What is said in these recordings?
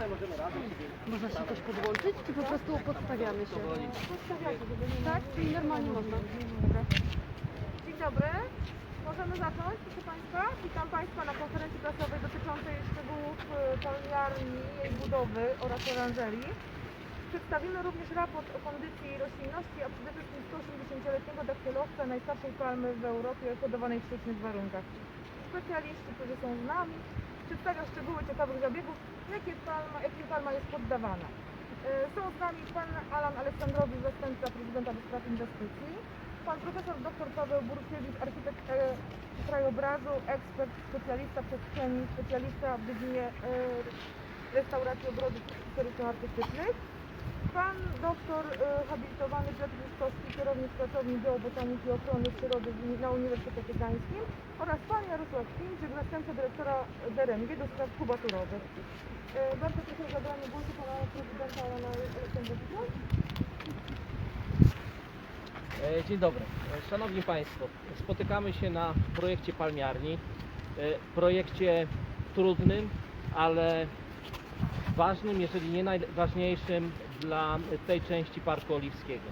Można się też podłączyć, czy po prostu podstawiamy się? Tak, czyli normalnie można. Dzień dobry. Możemy zacząć, proszę Państwa. Witam Państwa na konferencji prasowej dotyczącej szczegółów palmiarni, jej budowy oraz oranżerii. Przedstawimy również raport o kondycji roślinności, a przede wszystkim 180-letniego daktylowca, najstarszej palmy w Europie, hodowanej w sztucznych warunkach. Specjaliści, którzy są z nami, przedstawią szczegóły ciekawych zabiegów, jakie palma, jakim palma jest poddawana. E, Są z nami pan Alan Aleksandrowicz, zastępca prezydenta do spraw inwestycji, pan profesor dr Paweł Burkiewicz, architekt e, krajobrazu, ekspert, specjalista przestrzeni, specjalista w dziedzinie e, restauracji ogrodów historyczno-artystycznych, pan doktor e, habilitowany Piotr Ruskowski, kierownik pracowni geobotaniki i ochrony przyrody na Uniwersytecie Gdańskim oraz pan Jarosław Klimczyk, zastępca dyrektora DRMG do spraw kubaturowych. E, Bardzo proszę o zabranie głosu pana prezydenta Alana Aleksandrowicza. E, Dzień dobry. E, Szanowni Państwo, spotykamy się na projekcie palmiarni. E, Projekcie trudnym, ale ważnym, jeżeli nie najważniejszym dla tej części Parku Oliwskiego.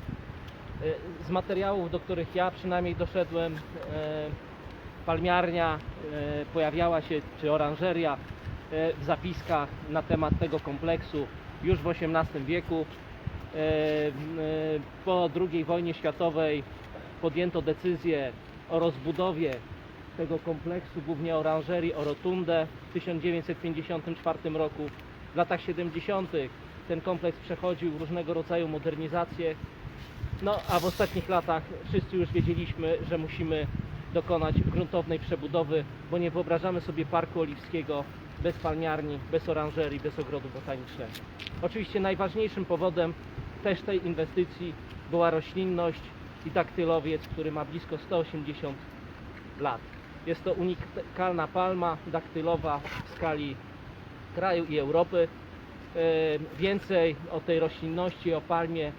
E, Z materiałów, do których ja przynajmniej doszedłem, e, palmiarnia e, pojawiała się, czy oranżeria e, w zapiskach na temat tego kompleksu już w XVIII wieku. E, e, Po II wojnie światowej podjęto decyzję o rozbudowie tego kompleksu, głównie oranżerii, o rotundę w 1954 roku. W latach 70. ten kompleks przechodził różnego rodzaju modernizacje. No a w ostatnich latach wszyscy już wiedzieliśmy, że musimy dokonać gruntownej przebudowy, bo nie wyobrażamy sobie Parku Oliwskiego bez palmiarni, bez oranżerii, bez ogrodu botanicznego. Oczywiście najważniejszym powodem też tej inwestycji była roślinność i daktylowiec, który ma blisko 180 lat. Jest to unikalna palma daktylowa w skali kraju i Europy. Więcej o tej roślinności, o palmie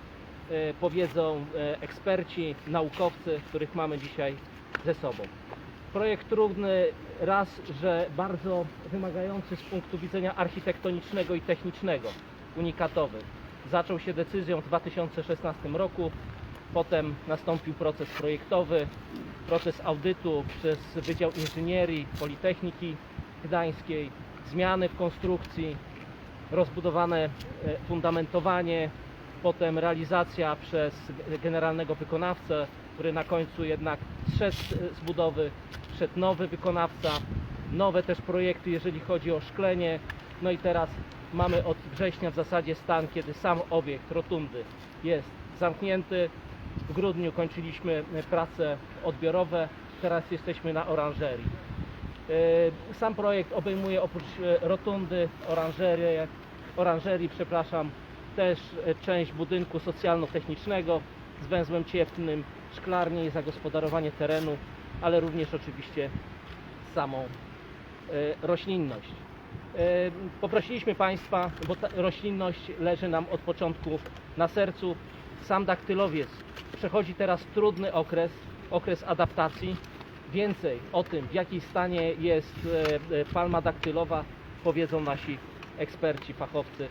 e, powiedzą e, eksperci, naukowcy, których mamy dzisiaj ze sobą. Projekt trudny raz, że bardzo wymagający z punktu widzenia architektonicznego i technicznego, unikatowy. Zaczął się decyzją w 2016 roku, potem nastąpił proces projektowy, proces audytu przez Wydział Inżynierii Politechniki Gdańskiej, zmiany w konstrukcji, rozbudowane e, fundamentowanie, potem realizacja przez generalnego wykonawcę, który na końcu jednak zszedł z- z budowy, wszedł nowy wykonawca, nowe też projekty, jeżeli chodzi o szklenie. No i teraz mamy od września w zasadzie stan, kiedy sam obiekt rotundy jest zamknięty. W grudniu kończyliśmy e, prace odbiorowe, teraz jesteśmy na oranżerii. E, Sam projekt obejmuje oprócz e, rotundy, oranżerię, oranżerii, przepraszam, też e, część budynku socjalno-technicznego z węzłem cieplnym, szklarnię i zagospodarowanie terenu, ale również oczywiście samą roślinność. Poprosiliśmy Państwa, bo roślinność leży nam od początku na sercu. Sam daktylowiec przechodzi teraz trudny okres, okres adaptacji. Więcej o tym, w jakim stanie jest e, e, palma daktylowa, powiedzą nasi eksperci, fachowcy,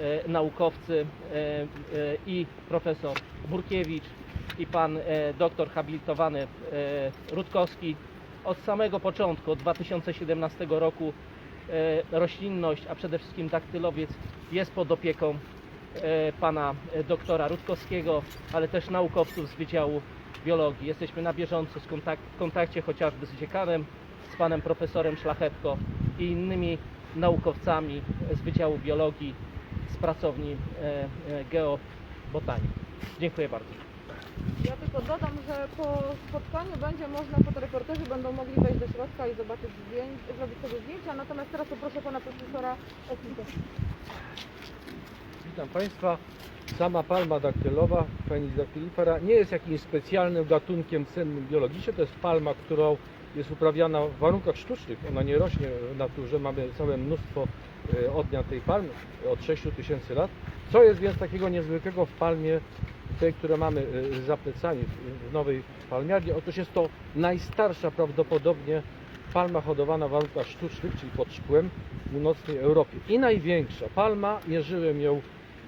e, naukowcy i profesor Burkiewicz i pan doktor habilitowany Rutkowski. Od samego początku, od 2017 roku roślinność, a przede wszystkim daktylowiec jest pod opieką pana doktora Rutkowskiego, ale też naukowców z Wydziału Biologii. Jesteśmy na bieżąco w kontakcie chociażby z dziekanem, z panem profesorem Szlachetko i innymi naukowcami z Wydziału Biologii z pracowni e, e, geobotaniki. Dziękuję bardzo. Ja tylko dodam, że po spotkaniu będzie można, fotoreporterzy będą mogli wejść do środka i zobaczyć zdjęć, zrobić sobie zdjęcia, natomiast teraz poproszę pana profesora o Witam Państwa. Sama palma daktylowa, Phoenix dactylifera, nie jest jakimś specjalnym gatunkiem cennym biologicznie. To jest palma, którą jest uprawiana w warunkach sztucznych. Ona nie rośnie w naturze. Mamy całe mnóstwo e, odmian tej palmy od 6 tysięcy lat. Co jest więc takiego niezwykłego w palmie tej, które mamy e, za plecami w nowej palmiarni? Otóż jest to najstarsza prawdopodobnie palma hodowana w warunkach sztucznych, czyli pod szkłem w północnej Europie. I największa palma, mierzyłem ją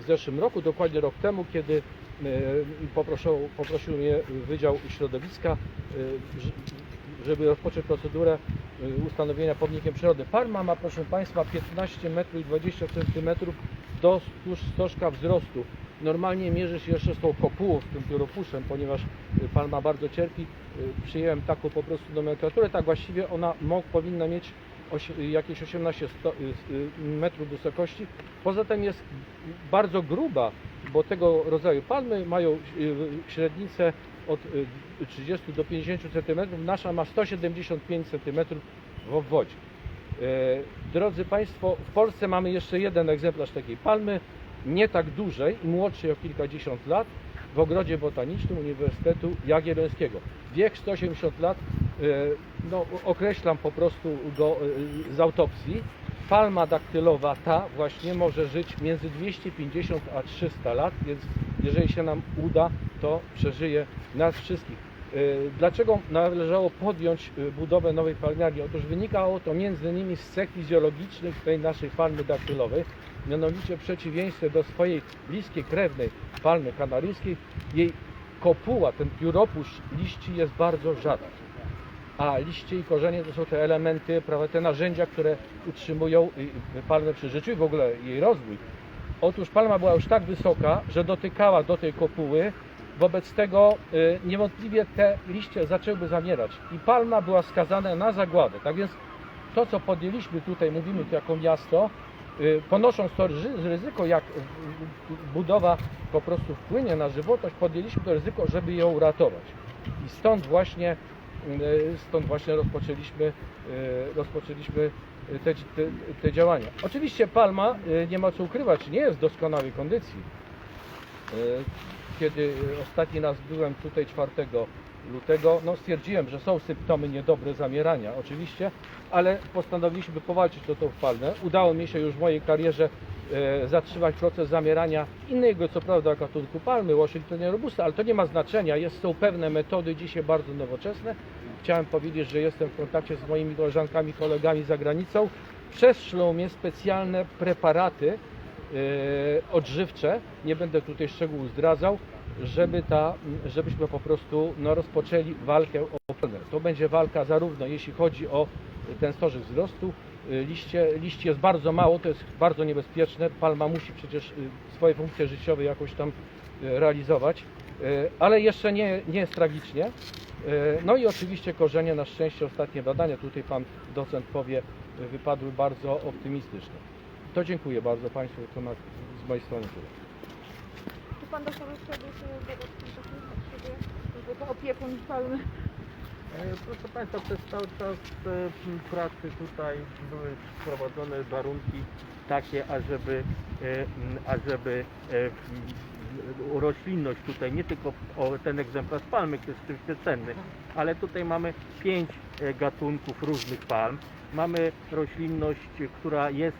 w zeszłym roku, dokładnie rok temu, kiedy e, poprosił, poprosił mnie Wydział Środowiska, e, żeby rozpocząć procedurę e, ustanowienia pomnikiem przyrody. Palma ma, proszę Państwa, 15 metrów i 20 centymetrów do stożka wzrostu. Normalnie mierzy się jeszcze z tą kopułą, z tym pióropuszem, ponieważ palma bardzo cierpi. Przyjęłem taką po prostu nomenklaturę. Tak właściwie ona mo- powinna mieć jakieś 18 sto, y, y, metrów wysokości. Poza tym jest bardzo gruba, bo tego rodzaju palmy mają y, średnicę od y, 30 do 50 cm. Nasza ma 175 cm w obwodzie. E, Drodzy Państwo, w Polsce mamy jeszcze jeden egzemplarz takiej palmy, nie tak dużej młodszej o kilkadziesiąt lat, w ogrodzie botanicznym Uniwersytetu Jagiellońskiego. Wiek 180 lat, e, no, określam po prostu go e, z autopsji. Palma daktylowa ta właśnie może żyć między 250 a 300 lat, więc jeżeli się nam uda, to przeżyje nas wszystkich. Y, Dlaczego należało podjąć y, budowę nowej palmiarni? Otóż wynikało to między innymi z cech fizjologicznych tej naszej palmy daktylowej, mianowicie w przeciwieństwie do swojej bliskiej krewnej palmy kanaryjskiej, jej kopuła, ten pióropusz liści jest bardzo rzadki. A liście i korzenie to są te elementy, prawda, te narzędzia, które utrzymują y, palmę przy życiu i w ogóle jej rozwój. Otóż palma była już tak wysoka, że dotykała do tej kopuły, Wobec tego y, niewątpliwie te liście zaczęłyby zamierać i palma była skazana na zagładę. Tak więc to, co podjęliśmy tutaj, mówimy tu jako miasto, y, ponosząc to ry- ryzyko, jak budowa po prostu wpłynie na żywotność, podjęliśmy to ryzyko, żeby ją uratować. I stąd właśnie, y, stąd właśnie rozpoczęliśmy, rozpoczęliśmy te, te, te działania. Oczywiście palma, nie ma co ukrywać, nie jest w doskonałej kondycji. Y, kiedy ostatni raz byłem tutaj 4 lutego, no stwierdziłem, że są symptomy niedobre zamierania oczywiście, ale postanowiliśmy powalczyć o tą palmę. Udało mi się już w mojej karierze e, zatrzymać proces zamierania innego, co prawda gatunku palmy, Washingtonia robusta, ale to nie ma znaczenia. Jest, są pewne metody dzisiaj bardzo nowoczesne. Chciałem powiedzieć, że jestem w kontakcie z moimi koleżankami, kolegami za granicą. Przestrzelą mnie specjalne preparaty, odżywcze, nie będę tutaj szczegółów zdradzał, żeby ta, żebyśmy po prostu no, rozpoczęli walkę o palmę. To będzie walka zarówno jeśli chodzi o ten stożek wzrostu, y, liście, liści jest bardzo mało, to jest bardzo niebezpieczne, palma musi przecież y, swoje funkcje życiowe jakoś tam realizować, ale jeszcze nie, nie jest tragicznie. No i oczywiście korzenie, na szczęście ostatnie badania, tutaj pan docent powie, wypadły bardzo optymistyczne. To dziękuję bardzo Państwu, to na, z mojej strony tyle. Czy pan doktor chciałby się dodać w tym takim potrzebie, żeby to opiekun palmy? E, Proszę Państwa, przez cały czas e, pracy tutaj były wprowadzone warunki takie, ażeby, e, ażeby roślinność tutaj, nie tylko o ten egzemplarz palmy, który jest oczywiście cenny, ale tutaj mamy pięć gatunków różnych palm. Mamy roślinność, która jest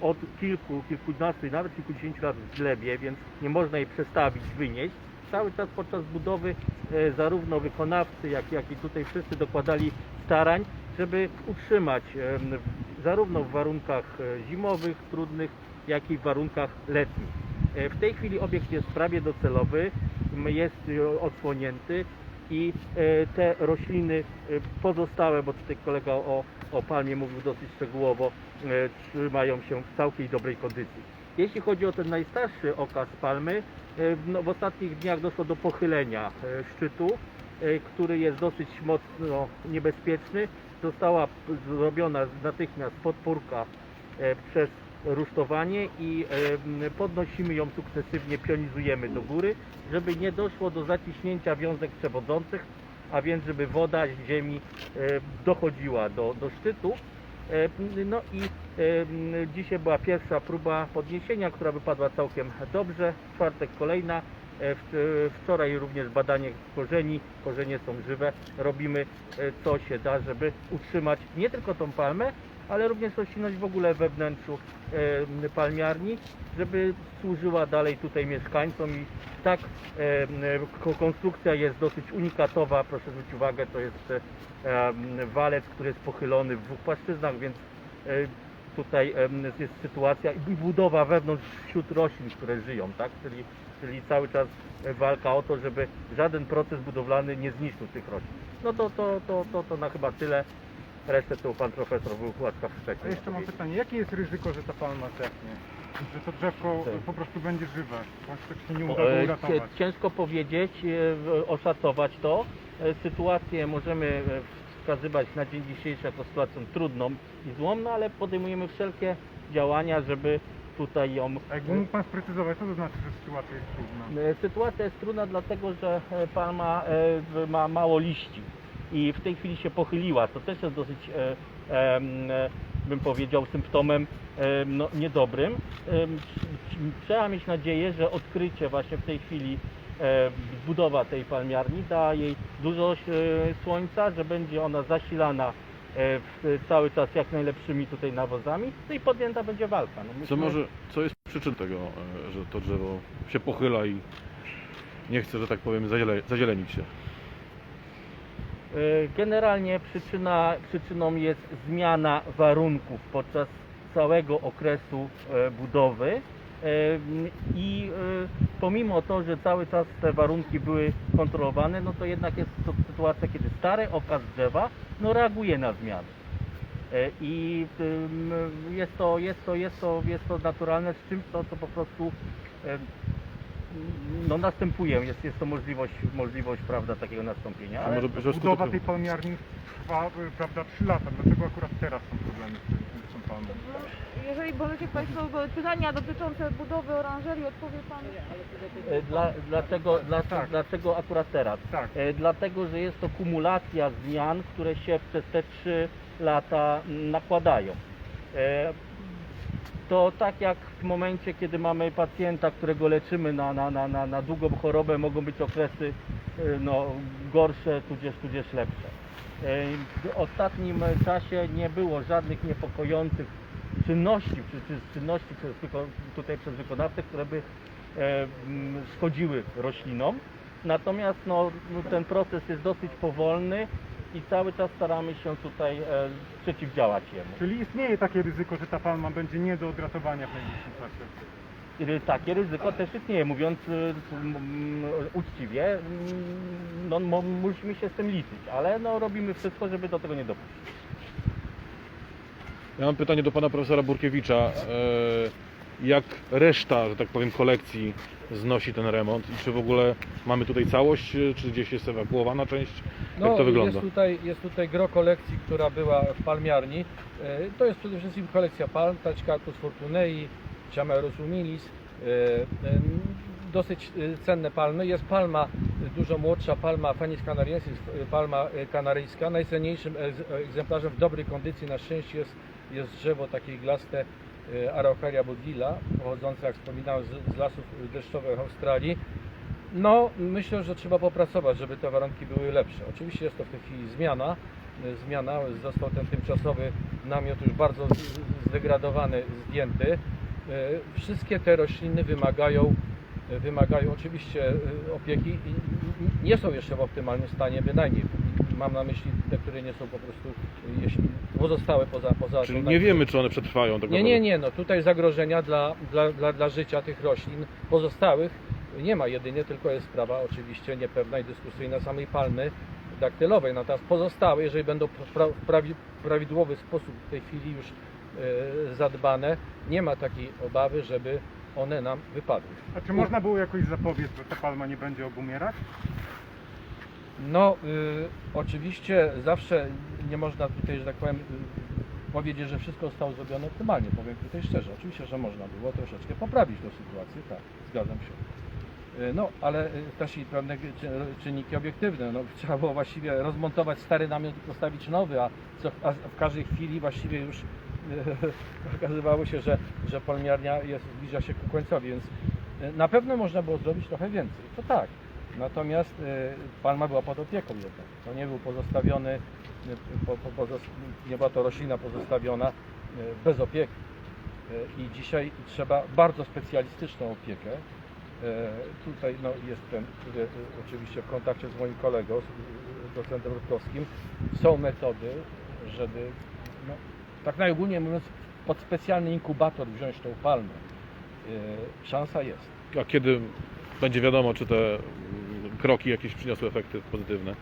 od kilku, kilkunastu nawet kilkudziesięciu lat w glebie, więc nie można jej przestawić, wynieść. Cały czas podczas budowy e, zarówno wykonawcy, jak, jak i tutaj wszyscy dokładali starań, żeby utrzymać e, zarówno w warunkach e, zimowych, trudnych, jak i w warunkach letnich. E, W tej chwili obiekt jest prawie docelowy, jest e, odsłonięty i e, te rośliny e, pozostałe, bo tutaj kolega o, o palmie mówił dosyć szczegółowo, e, trzymają się w całkiem dobrej kondycji. Jeśli chodzi o ten najstarszy okaz palmy, no, w ostatnich dniach doszło do pochylenia szczytu, który jest dosyć mocno niebezpieczny. Została zrobiona natychmiast podpórka przez rusztowanie i e, podnosimy ją sukcesywnie, pionizujemy do góry, żeby nie doszło do zaciśnięcia wiązek przewodzących, a więc żeby woda z ziemi e, dochodziła do, do szczytu. E, No i e, dzisiaj była pierwsza próba podniesienia, która wypadła całkiem dobrze. Czwartek kolejna. E, w- Wczoraj również badanie korzeni. Korzenie są żywe. Robimy e, co się da, żeby utrzymać nie tylko tą palmę, ale również roślinność w ogóle we wnętrzu palmiarni, żeby służyła dalej tutaj mieszkańcom i tak ko- konstrukcja jest dosyć unikatowa, proszę zwrócić uwagę, to jest walec, który jest pochylony w dwóch płaszczyznach, więc e, tutaj jest sytuacja i budowa wewnątrz wśród roślin, które żyją, tak? Czyli, czyli cały czas walka o to, żeby żaden proces budowlany nie zniszczył tych roślin. No to, to, to, to, to na chyba tyle. Resztę to pan profesor był łaskaw wcześniej. jeszcze mam pytanie, jakie jest ryzyko, że ta palma zdechnie? Że to drzewko Tak. po prostu będzie żywe, bądź się nie uda go e, uratować? cie- Ciężko powiedzieć, e, oszacować to. E, Sytuację możemy e, wskazywać na dzień dzisiejszy jako sytuację trudną i złą, no ale podejmujemy wszelkie działania, żeby tutaj ją A jakby mógł Pan sprecyzować, co to znaczy, że sytuacja jest trudna? E, Sytuacja jest trudna dlatego, że e, palma e, w- ma mało liści i w tej chwili się pochyliła, co też jest dosyć, e, em, e, bym powiedział, symptomem em, no, niedobrym. Trzeba mieć nadzieję, że odkrycie właśnie w tej chwili e, budowa tej palmiarni da jej dużo e, słońca, że będzie ona zasilana e, w, cały czas jak najlepszymi tutaj nawozami no i podjęta będzie walka. No, Co myśmy- może, co jest przyczyn tego, e, że to drzewo się pochyla i nie chce, że tak powiem, zaziele, zazielenić się? E, Generalnie przyczyna, przyczyną jest zmiana warunków podczas całego okresu e, budowy E, i pomimo to, że cały czas te warunki były kontrolowane, no to jednak jest to sytuacja, kiedy stary okaz drzewa no reaguje na zmiany. I jest to, jest to, jest to, jest to naturalne, z czym to, to po prostu no, następuje, jest, jest to możliwość, możliwość prawda, takiego nastąpienia. Ale- może że Budowa tej palmiarni trwa, y, prawda, 3 lata. Dlaczego akurat teraz są problemy z, tym- z tą palmą? No, Jeżeli możecie Państwo pytania dotyczące budowy oranżerii, odpowie Pan. E, Dla, dlaczego, dla, Tak. dlaczego akurat teraz? Tak. E, Dlatego, że jest to kumulacja zmian, które się przez te trzy lata nakładają. To tak jak w momencie, kiedy mamy pacjenta, którego leczymy na, na, na, na, na długą chorobę, mogą być okresy e, no, gorsze, tudzież, tudzież lepsze. E, W ostatnim czasie nie było żadnych niepokojących czynności, czy, czy czynności przez, tutaj przez wykonawcę, które by e, m, szkodziły roślinom. Natomiast no, ten proces jest dosyć powolny i cały czas staramy się tutaj e, przeciwdziałać jemu. Czyli istnieje takie ryzyko, że ta palma będzie nie do odratowania w najbliższym czasie. Ry- Takie ryzyko też istnieje, mówiąc y, m, m, uczciwie, m, no, mo- musimy się z tym liczyć, ale no, robimy wszystko, żeby do tego nie dopuścić. Ja mam pytanie do pana profesora Burkiewicza. E, Jak reszta, że tak powiem, kolekcji znosi ten remont i czy w ogóle mamy tutaj całość, e, czy gdzieś jest ewakuowana część? Jak to wygląda? Jest tutaj, jest tutaj gro kolekcji, która była w palmiarni. E, To jest przede wszystkim kolekcja palm, Taćkatus fortunei, Ciamerus humilis. e, Dosyć cenne palmy. Jest palma dużo młodsza, palma Fenis canariensis, palma kanaryjska. Najcenniejszym egz- egzemplarzem w dobrej kondycji na szczęście jest, jest drzewo takie iglaste e, Araucaria budwilla, pochodzące, jak wspominałem, z, z lasów deszczowych Australii. No, myślę, że trzeba popracować, żeby te warunki były lepsze. Oczywiście jest to w tej chwili zmiana. y, Zmiana, został ten tymczasowy namiot już bardzo zdegradowany, zdjęty. Y, Wszystkie te rośliny wymagają, y, wymagają oczywiście y, opieki i nie są jeszcze w optymalnym stanie, bynajmniej. Mam na myśli te, które nie są po prostu, y, jeśli pozostałe poza, poza Czyli nie wiemy, czy one przetrwają tak nie, nie, nie, no tutaj zagrożenia dla, dla, dla, dla życia tych roślin pozostałych nie ma jedynie, tylko jest sprawa oczywiście niepewna i dyskusyjna samej palmy daktylowej. Natomiast pozostałe, jeżeli będą w prawi, prawidłowy sposób w tej chwili już e, zadbane, nie ma takiej obawy, żeby one nam wypadły. A czy można było jakoś zapobiec, że ta palma nie będzie obumierać? No, y, oczywiście zawsze nie można tutaj, że tak powiem, y, powiedzieć, że wszystko zostało zrobione optymalnie. Powiem tutaj szczerze. Oczywiście, że można było troszeczkę poprawić tę sytuację, tak, zgadzam się. Y, No, ale y, też i pewne czy- czynniki obiektywne. No, trzeba było właściwie rozmontować stary namiot i postawić nowy, a, co, a w każdej chwili właściwie już y, okazywało się, że, że palmiarnia jest, zbliża się ku końcowi, więc y, na pewno można było zrobić trochę więcej. To tak. Natomiast y, palma była pod opieką jednak. To nie był pozostawiony po, po, pozos- nie była to roślina pozostawiona e, bez opieki. I dzisiaj trzeba bardzo specjalistyczną opiekę. Tutaj no, jestem oczywiście w kontakcie z moim kolegą, z docentem Rutkowskim. Są metody, żeby no, tak najogólniej mówiąc pod specjalny inkubator wziąć tą palmę. Szansa jest. A kiedy będzie wiadomo, czy te kroki jakieś przyniosły efekty pozytywne?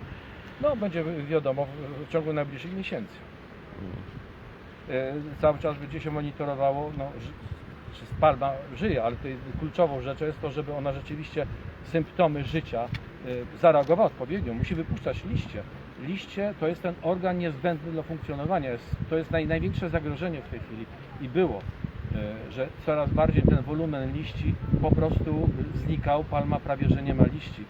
No, będzie wiadomo w- ciągu najbliższych miesięcy. E, Cały czas będzie się monitorowało, no, czy palma żyje, ale tutaj kluczową rzeczą jest to, żeby ona rzeczywiście symptomy życia e, zareagowała odpowiednio. Musi wypuszczać liście. Liście to jest ten organ niezbędny do funkcjonowania. To jest naj, największe zagrożenie w tej chwili i było, e, że coraz bardziej ten wolumen liści po prostu znikał. Palma prawie że nie ma liści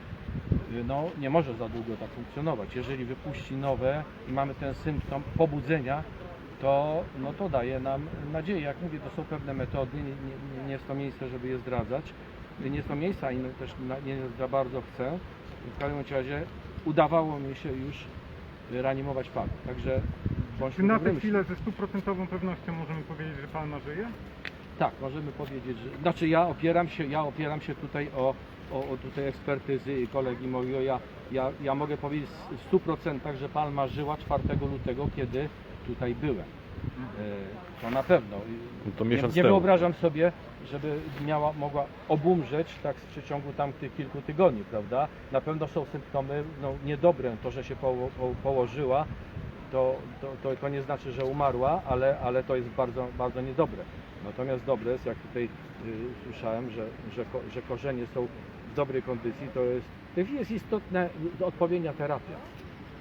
no, nie może za długo tak funkcjonować. Jeżeli wypuści nowe i mamy ten symptom pobudzenia, to, no, to daje nam nadzieję. Jak mówię, to są pewne metody, nie, nie, nie jest to miejsce, żeby je zdradzać. Nie jest to miejsce, ani też nie za bardzo chcę. W każdym razie udawało mi się już reanimować pan. Także Czy bądźmy na tę chwilę ze stuprocentową pewnością możemy powiedzieć, że Palma żyje? Tak, możemy powiedzieć, że. Znaczy ja opieram się, ja opieram się tutaj o, o, o tutaj ekspertyzy kolegi mojego. Ja, ja, ja mogę powiedzieć w 100%, że Palma żyła 4 lutego, kiedy tutaj byłem. E, To na pewno. No to Nie, miesiąc nie temu. wyobrażam sobie, żeby miała, mogła obumrzeć tak w przeciągu tam tych kilku tygodni, prawda? Na pewno są symptomy no, niedobre. To, że się poło, po, położyła, to, to, to, to nie znaczy, że umarła, ale, ale to jest bardzo, bardzo niedobre. Natomiast dobre jest, jak tutaj y, słyszałem, że, że, ko, że korzenie są w dobrej kondycji, to jest, to jest istotna odpowiednia terapia.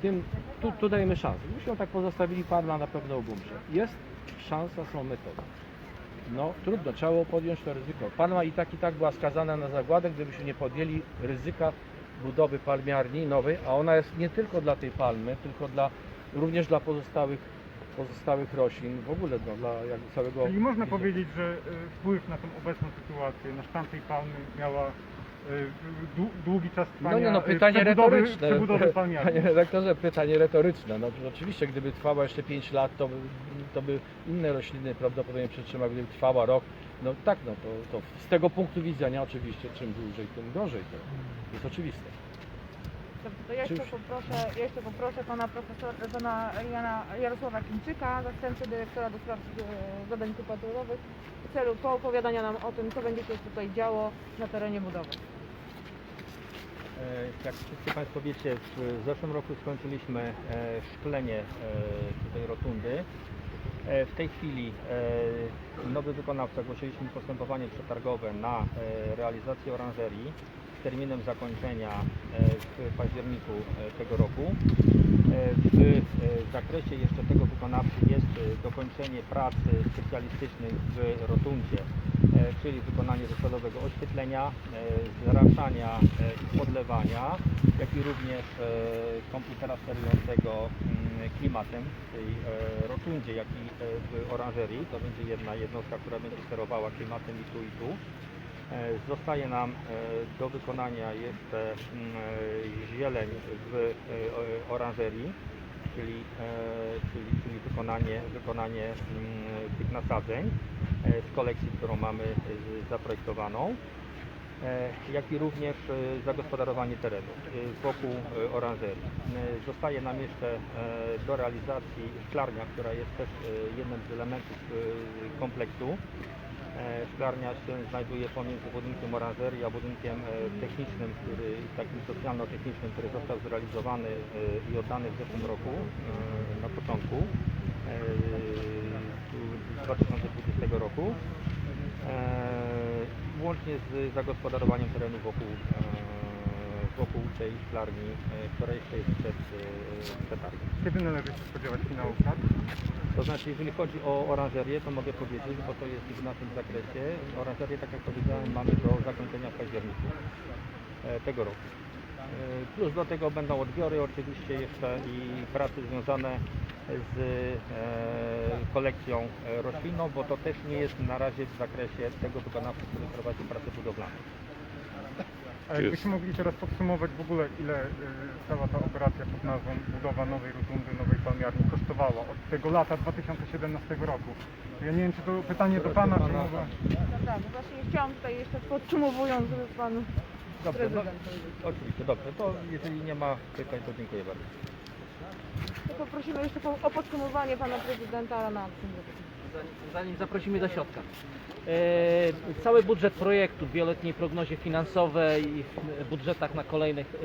Tym, tu, tu dajemy szansę. Ją tak pozostawili, Parma na pewno obumrze. Jest szansa, są metody. No trudno, trzeba było podjąć to ryzyko. Palma i tak i tak była skazana na zagładę, gdybyśmy nie podjęli ryzyka budowy palmiarni nowej, a ona jest nie tylko dla tej palmy, tylko dla, również dla pozostałych, pozostałych roślin, w ogóle no, dla jak całego... Czyli można widzenia. powiedzieć, że y, wpływ na tą obecną sytuację, na stan tej Palmy miała długi czas trwania No nie, no y, pytanie przebudowy, retoryczne. przebudowy. Panie redaktorze, pytanie retoryczne. No oczywiście, gdyby trwała jeszcze 5 lat, to by, to by inne rośliny prawdopodobnie przetrzymały. Gdyby trwała rok, no tak, no to, to z tego punktu widzenia oczywiście czym dłużej, tym gorzej. To jest oczywiste. Dobrze, to ja jeszcze poproszę, ja jeszcze poproszę pana profesora, pana Jana Jarosława Kimczyka, zastępcę dyrektora do spraw e, zadań inkubatorowych, w celu poopowiadania nam o tym, co będzie się tutaj działo na terenie budowy. E, Jak wszyscy Państwo wiecie, w zeszłym roku skończyliśmy e, szklenie e, tutaj rotundy. W tej chwili nowy wykonawca ogłosiliśmy postępowanie przetargowe na realizację oranżerii terminem zakończenia e, w październiku e, tego roku. E, W zakresie jeszcze tego wykonawcy jest dokończenie pracy specjalistycznych w rotundzie, czyli wykonanie zasadowego oświetlenia, zraszania i podlewania, jak i również komputera sterującego mm, klimatem w tej rotundzie, jak i w oranżerii. To będzie jedna jednostka, która będzie sterowała klimatem i tu i tu. E, Zostaje nam e, do wykonania jeszcze mm, e, zieleń w oranżerii, czyli, czyli, czyli wykonanie, wykonanie mm, tych nasadzeń z kolekcji, którą mamy zaprojektowaną jak i również zagospodarowanie terenu wokół oranżerii. Zostaje nam jeszcze do realizacji szklarnia, która jest też jednym z elementów kompleksu. E, Szklarnia się znajduje pomiędzy budynkiem oranżerii a budynkiem e, technicznym, który, takim socjalno-technicznym, który został zrealizowany e, i oddany w zeszłym roku na początku e, 2020 roku. Łącznie z zagospodarowaniem terenu wokół, wokół tej szklarni, e, która jeszcze jest przed e, przetargiem. Kiedy należy się spodziewać finału prac? To znaczy, jeżeli chodzi o oranżerię, to mogę powiedzieć, bo to jest w naszym zakresie. Oranżerię, tak jak powiedziałem, mamy do zakończenia w październiku e, tego roku. Plus do tego będą odbiory oczywiście jeszcze i prace związane z kolekcją roślinną, bo to też nie jest na razie w zakresie tego wykonawcy, który prowadzi pracę budowlane. A jakbyśmy mogli teraz podsumować w ogóle, ile y, cała ta operacja pod nazwą budowa nowej rotundy, nowej palmiarni kosztowała od tego lata 2017 roku. Ja nie wiem, czy to pytanie do Pana, czy może... Tak, właśnie chciałam tutaj jeszcze podsumowując, żeby Pan Dobrze, no, Prezydent. oczywiście, dobrze. To jeżeli nie ma pytań, to dziękuję bardzo. To poprosimy jeszcze po, o podsumowanie Pana Prezydenta na tym. zanim- zanim zaprosimy do środka. E, cały budżet projektu w wieloletniej prognozie finansowej i w budżetach na, kolejnych, e,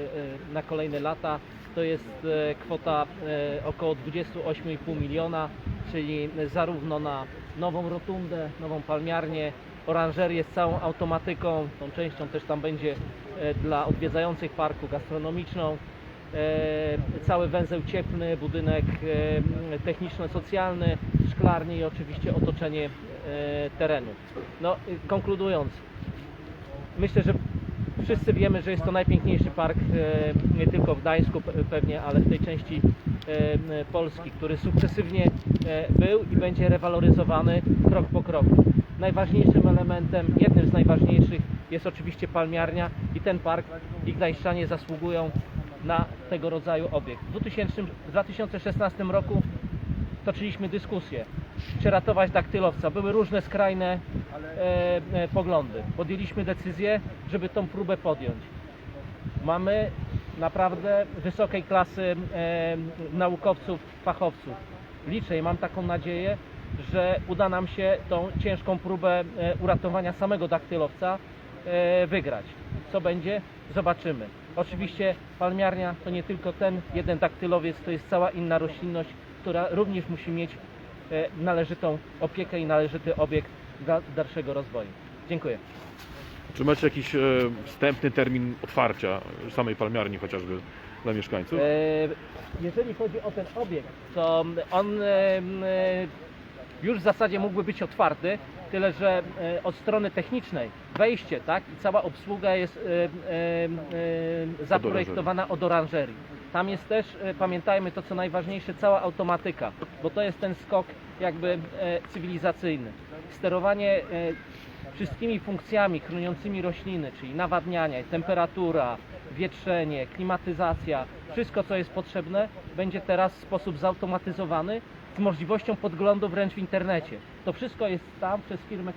e, na kolejne lata to jest kwota około 28,5 miliona, czyli zarówno na nową rotundę, nową palmiarnię, oranżerię z całą automatyką, tą częścią też tam będzie dla odwiedzających parku gastronomiczną, cały węzeł cieplny, budynek techniczno-socjalny, szklarnie i oczywiście otoczenie e, terenu. No, y, konkludując, myślę, że wszyscy wiemy, że jest to najpiękniejszy park e, nie tylko w Gdańsku pe- pewnie, ale w tej części e, Polski, który sukcesywnie był i będzie rewaloryzowany krok po kroku. Najważniejszym elementem, jednym z najważniejszych jest oczywiście palmiarnia i ten park i gdańszczanie zasługują na tego rodzaju obiekt. W 2000, w 2016 roku toczyliśmy dyskusję, czy ratować daktylowca. Były różne skrajne e, e, poglądy. Podjęliśmy decyzję, żeby tą próbę podjąć. Mamy naprawdę wysokiej klasy e, naukowców, fachowców. Liczę i mam taką nadzieję, że uda nam się tą ciężką próbę e, uratowania samego daktylowca e, wygrać. Co będzie? Zobaczymy. Oczywiście palmiarnia to nie tylko ten jeden daktylowiec, to jest cała inna roślinność, która również musi mieć e, należytą opiekę i należyty obiekt dla dalszego rozwoju. Dziękuję. Czy macie jakiś e, wstępny termin otwarcia samej palmiarni chociażby dla mieszkańców? E, Jeżeli chodzi o ten obiekt, to on e, już w zasadzie mógłby być otwarty, tyle że e, od strony technicznej wejście tak, i cała obsługa jest e, e, e, zaprojektowana od oranżerii. Tam jest też, e, pamiętajmy to co najważniejsze, cała automatyka, bo to jest ten skok jakby e, cywilizacyjny. Sterowanie e, wszystkimi funkcjami chroniącymi rośliny, czyli nawadnianie, temperatura, wietrzenie, klimatyzacja, wszystko co jest potrzebne będzie teraz w sposób zautomatyzowany z możliwością podglądu wręcz w internecie. To wszystko jest tam przez firmę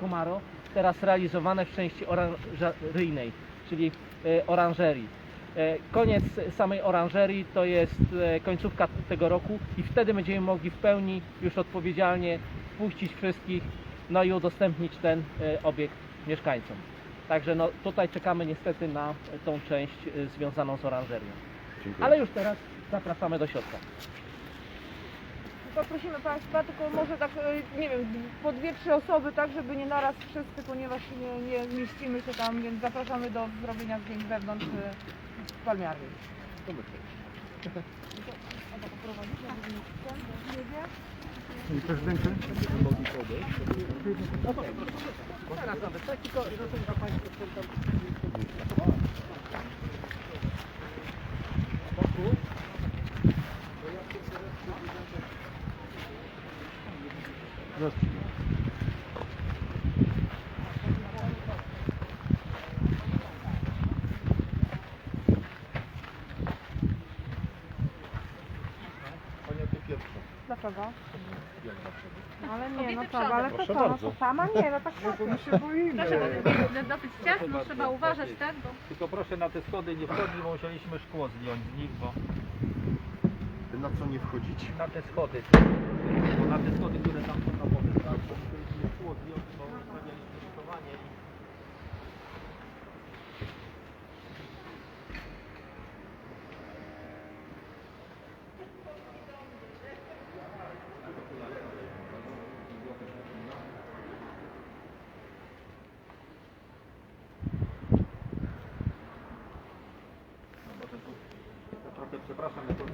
Comaro teraz realizowane w części oranżeryjnej, czyli oranżerii. E, Koniec samej oranżerii to jest e, końcówka tego roku i wtedy będziemy mogli w pełni już odpowiedzialnie wpuścić wszystkich no i udostępnić ten e, obiekt mieszkańcom. Także no, tutaj czekamy niestety na tą część związaną z oranżerią. Dziękuję. Ale już teraz zapraszamy do środka. Poprosimy Państwa, tylko może tak, e, nie wiem, po dwie, trzy osoby, tak, żeby nie naraz wszyscy, ponieważ nie, nie zmieścimy się tam, więc zapraszamy do zrobienia zdjęć wewnątrz e, palmiarni. Jedzie. Panie Prezydencie? Teraz nawet, tak, tylko Państwo Dlaczego? Ale nie, no Kobiety tak, ale to Proszę co, no bardzo. to sama nie, no tak tak. My się boimy. Dosyć ciasno, trzeba uważać, tak? Bo Tylko proszę na te schody nie wchodzić, bo musieliśmy szkło zdjąć z nich, bo Na co nie wchodzić? na te schody, na te schody, które tam są